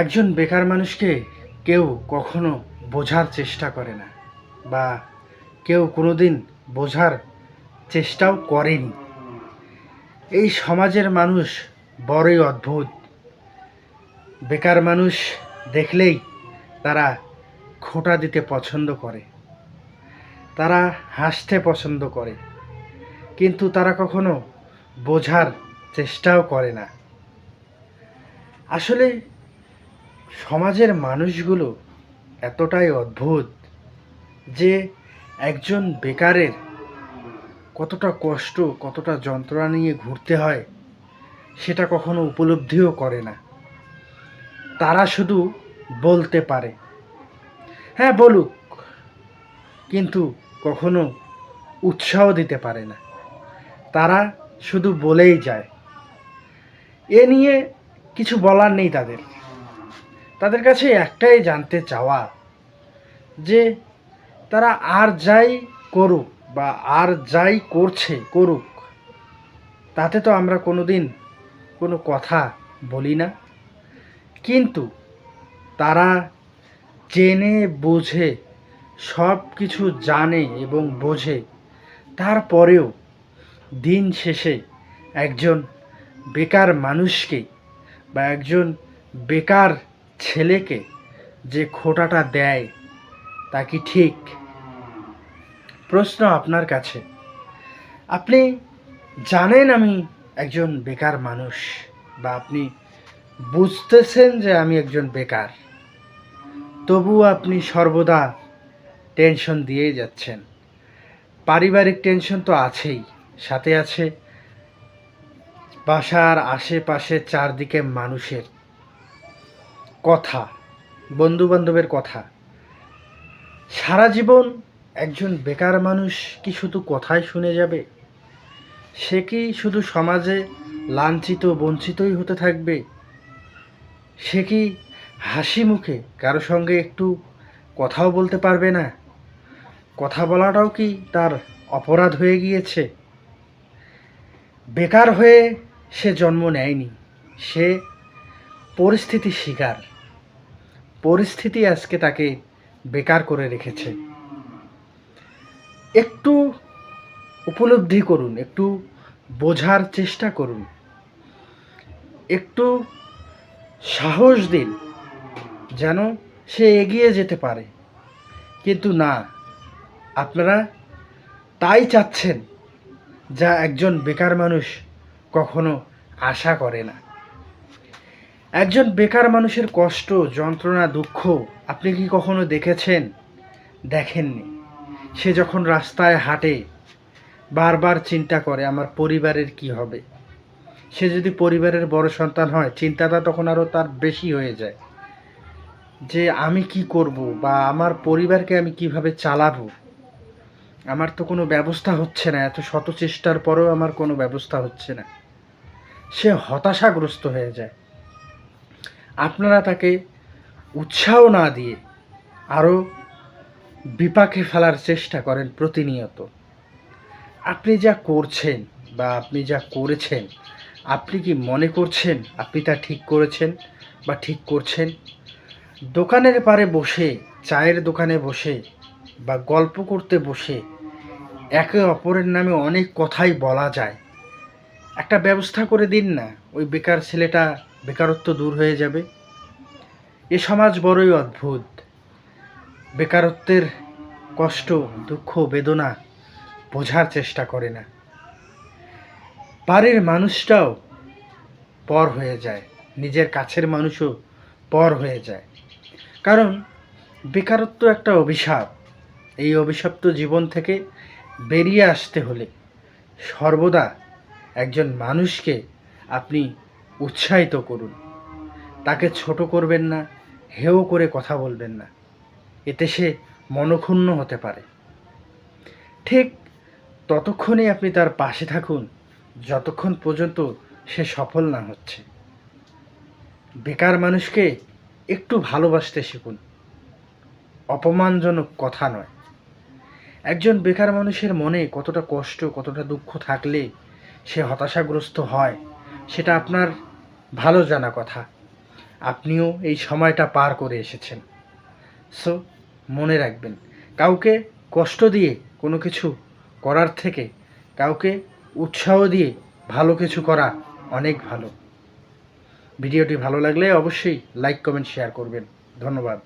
একজন বেকার মানুষকে কেউ কখনো বোঝার চেষ্টা করে না, বা কেউ কোনোদিন বোঝার চেষ্টাও করেনি। এই সমাজের মানুষ বড়ই অদ্ভুত। বেকার মানুষ দেখলেই তারা খোঁটা দিতে পছন্দ করে, তারা হাসতে পছন্দ করে, কিন্তু তারা কখনো বোঝার চেষ্টাও করে না। আসলে সমাজের মানুষগুলো এতটাই অদ্ভুত যে একজন বেকারের কতটা কষ্ট, কতটা যন্ত্রণা নিয়ে ঘুরতে হয় সেটা কখনো উপলব্ধিও করে না। তারা শুধু বলতে পারে। হ্যাঁ বলুক, কিন্তু কখনো উৎসাহ দিতে পারে না। তারা শুধু বলেই যায়। এ নিয়ে কিছু বলার নেই তাদের। তাদের কাছে একটাই জানতে চাওয়া, যে তারা আর যাই করুক বা আর যাই করছে করুক, তাতে তো আমরা কোনো দিন কোনো কথা বলি না। কিন্তু তারা জেনে বুঝে, সব কিছু জানে এবং বোঝে। তারপরেও দিন শেষে একজন বেকার মানুষকে বা একজন বেকার ছেলেকে যে খোটাটা দেয়, তা কি ঠিক? প্রশ্ন আপনার কাছে। আপনি জানেন আমি একজন বেকার মানুষ বা আপনি বুঝতেছেন যে আমি একজন বেকার। তবুও আপনি সর্বদা টেনশন দিয়েই যাচ্ছেন। পারিবারিক টেনশন তো আছেই, সাথে আছে বাসার আশেপাশে চারদিকে মানুষের। কথা বন্ধু বান্ধবের কথা। সারা জীবন একজন বেকার মানুষ কি শুধু কথাই শুনে যাবে? সে কি শুধু সমাজে লাঞ্ছিত, বঞ্চিতই হতে থাকবে? সে কি হাসি মুখে কারও সঙ্গে একটু কথাও বলতে পারবে না? কথা বলাটাও কি তার অপরাধ হয়ে গিয়েছে? বেকার হয়ে সে জন্ম নেয়নি। সে পরিস্থিতি শিকার। পরিস্থিতি আজকে তাকে বেকার করে রেখেছে। একটু উপলব্ধি করুন, একটু বোঝার চেষ্টা করুন। একটু সাহস দিন, যেন সে এগিয়ে যেতে পারে। কিন্তু না, আপনারা তাই চাচ্ছেন যা একজন বেকার মানুষ কখনো আশা করে না। একজন বেকার মানুষের কষ্ট, যন্ত্রণা, দুঃখ আপনি কি কখনো দেখেছেন? দেখেননি। সে যখন রাস্তায় হাঁটে, বারবার চিন্তা করে আমার পরিবারের কি হবে? সে যদি পরিবারের বড় সন্তান হয়, চিন্তাটা তখন আরও তার বেশি হয়ে যায়। যে আমি কি করব বা আমার পরিবারকে আমি কীভাবে চালাবো? আমার তো কোনো ব্যবস্থা হচ্ছে না, এত শত চেষ্টার পরেও আমার কোনো ব্যবস্থা হচ্ছে না। সে হতাশাগ্রস্ত হয়ে যায়। আপনারা তাকে উৎসাহ না দিয়ে আরও বিপাকে ফেলার চেষ্টা করেন প্রতিনিয়ত। আপনি যা করছেন বা আপনি যা করেছেন, আপনি কি মনে করছেন আপনি তা ঠিক করেছেন বা ঠিক করছেন? দোকানের পারে বসে, চায়ের দোকানে বসে বা গল্প করতে বসে একে অপরের নামে অনেক কথাই বলা যায়। একটা ব্যবস্থা করে দিন না, ওই বেকার ছেলেটা বেকারত্ব দূর হয়ে যাবে। এ সমাজ বড়ই অদ্ভুত। বেকারত্বের কষ্ট, দুঃখ, বেদনা বোঝার চেষ্টা করে না। বাড়ির মানুষটাও পর হয়ে যায়, নিজের কাছের মানুষও পর হয়ে যায়। কারণ বেকারত্ব একটা অভিশাপ। এই অভিশপ্ত জীবন থেকে বেরিয়ে আসতে হলে সর্বদা একজন মানুষকে আপনি উৎসাহিত করুন। তাকে ছোট করবেন না, হেও করে কথা বলবেন না। এতে সে মনক্ষুণ্ণ হতে পারে। ঠিক ততক্ষণই আপনি তার পাশে থাকুন, যতক্ষণ পর্যন্ত সে সফল না হচ্ছে। বেকার মানুষকে একটু ভালোবাসতে শিখুন। অপমানজনক কথা নয়। একজন বেকার মানুষের মনে কতটা কষ্ট, কতটা দুঃখ থাকলে সে হতাশাগ্রস্ত হয় সেটা আপনার ভালো জানা কথা। আপনিও এই সময়টা পার করে এসেছেন। সো মনে রাখবেন, কাউকে কষ্ট দিয়ে কোনো কিছু করার থেকে, কাউকে উৎসাহ দিয়ে ভালো কিছু করা অনেক ভালো। ভিডিওটি ভালো লাগলে অবশ্যই লাইক কমেন্ট শেয়ার করবেন। ধন্যবাদ।